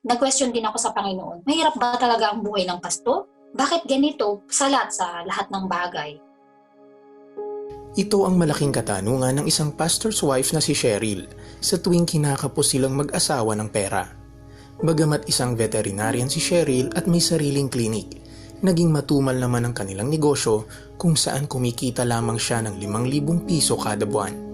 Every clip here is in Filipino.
nag-question din ako sa Panginoon, mahirap ba talaga ang buhay ng pasto? Bakit ganito sa lahat, sa lahat ng bagay? Ito ang malaking katanungan ng isang pastor's wife na si Cheryl sa tuwing kinakapos silang mag-asawa ng pera. Bagamat isang veterinarian si Cheryl at may sariling klinik, naging matumal naman ang kanilang negosyo kung saan kumikita lamang siya ng 5,000 piso kada buwan.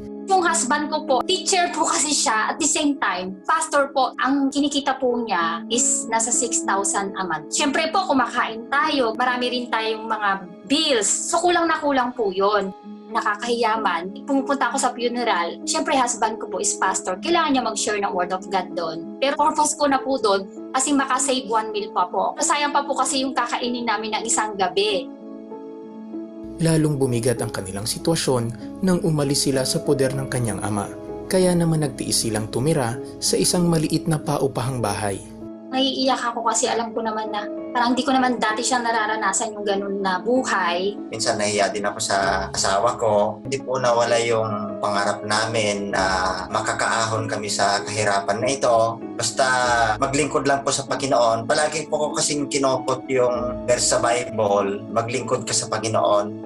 Husband ko po, teacher po kasi siya at the same time, pastor po. Ang kinikita po niya is nasa 6,000 a month. Siyempre po, kumakain tayo. Marami rin tayong mga bills. So kulang na kulang po yon nakakahiyaman, pumupunta ako sa funeral, syempre husband ko po is pastor, kailangan niya mag-share ng word of God doon. Pero purpose ko na po doon, kasi makasave one meal pa po. Sayang pa po kasi yung kakainin namin ng isang gabi. Lalong bumigat ang kanilang sitwasyon nang umalis sila sa poder ng kanyang ama. Kaya naman nagtiis silang tumira sa isang maliit na paupahang bahay. Naiiyak ako kasi alam ko naman na parang hindi ko naman dati siya nararanasan yung ganun na buhay. Minsan nahiya din ako sa asawa ko. Hindi po nawala yung pangarap namin na makakaahon kami sa kahirapan na ito. Basta maglingkod lang po sa Panginoon. Palagi po ko kasing kinopot yung verse sa Bible, maglingkod ka sa Panginoon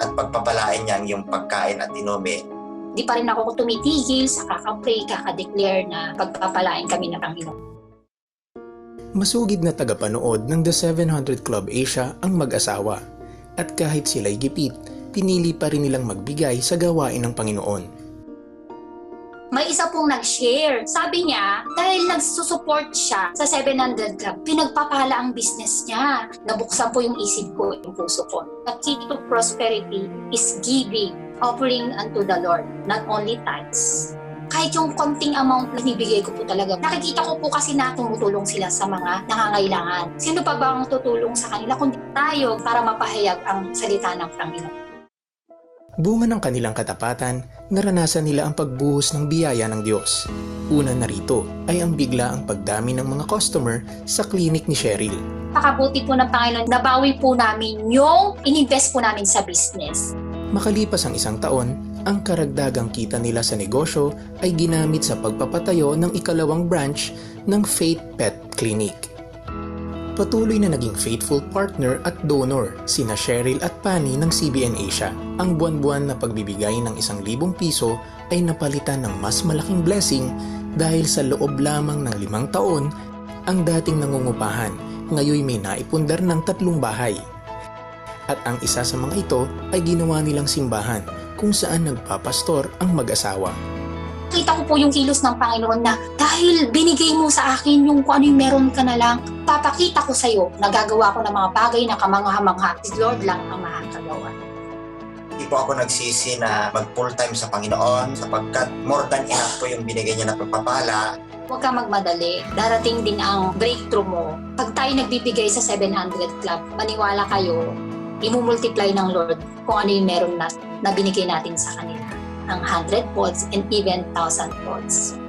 at pagpapalain niya yung pagkain at inumin. Di pa rin ako tumitigil sa kakapray, kakadeclare na pagpapalain kami ng Panginoon. Masugid na tagapanood ng The 700 Club Asia ang mag-asawa. At kahit sila'y gipit, pinili pa rin nilang magbigay sa gawain ng Panginoon. May isa pong nag-share. Sabi niya, dahil nagsusupport siya sa 700 Club, pinagpapala ang business niya. Nabuksan po yung isip ko, yung puso ko. The key to prosperity is giving, offering unto the Lord, not only tithes. Kahit yung konting amount na binibigay ko po talaga, nakikita ko po kasi na tumutulong sila sa mga nangangailangan. Sino pa ba ang tutulong sa kanila kundi tayo para mapahayag ang salita ng Panginoon? Bunga ng kanilang katapatan, naranasan nila ang pagbuhos ng biyaya ng Diyos. Una narito ay ang bigla ang pagdami ng mga customer sa klinik ni Cheryl. Pakabuti po ng Panginoon, nabawi po namin yung ininvest po namin sa business. Makalipas ang isang taon, ang karagdagang kita nila sa negosyo ay ginamit sa pagpapatayo ng ikalawang branch ng Faith Pet Clinic. Patuloy na naging faithful partner at donor sina Cheryl at Pani ng CBN Asia. Ang buwan-buwan na pagbibigay ng isang libong piso ay napalitan ng mas malaking blessing dahil sa loob lamang ng limang taon, ang dating nangungupahan ngayoy may naipundar ng tatlong bahay. At ang isa sa mga ito ay ginawa nilang simbahan kung saan nagpapastor ang mag-asawa. Kita ko po yung kilos ng Panginoon na dahil binigay mo sa akin yung kung ano yung meron ka na lang, papakita ko sa'yo na gagawa ko ng mga bagay na kamangha-mangha. Si Lord lang ang makakagawa. Hindi po ako nagsisi na mag full time sa Panginoon sapagkat more than enough po yung binigay niya na pagpapala Huwag ka magmadali. Darating din ang breakthrough mo. Pag tayo nagbibigay sa 700 Club, maniwala kayo, imumultiply ng Lord kung ano yung meron na, na binigay natin sa kanila. Ang 100 folds and even 1,000 folds.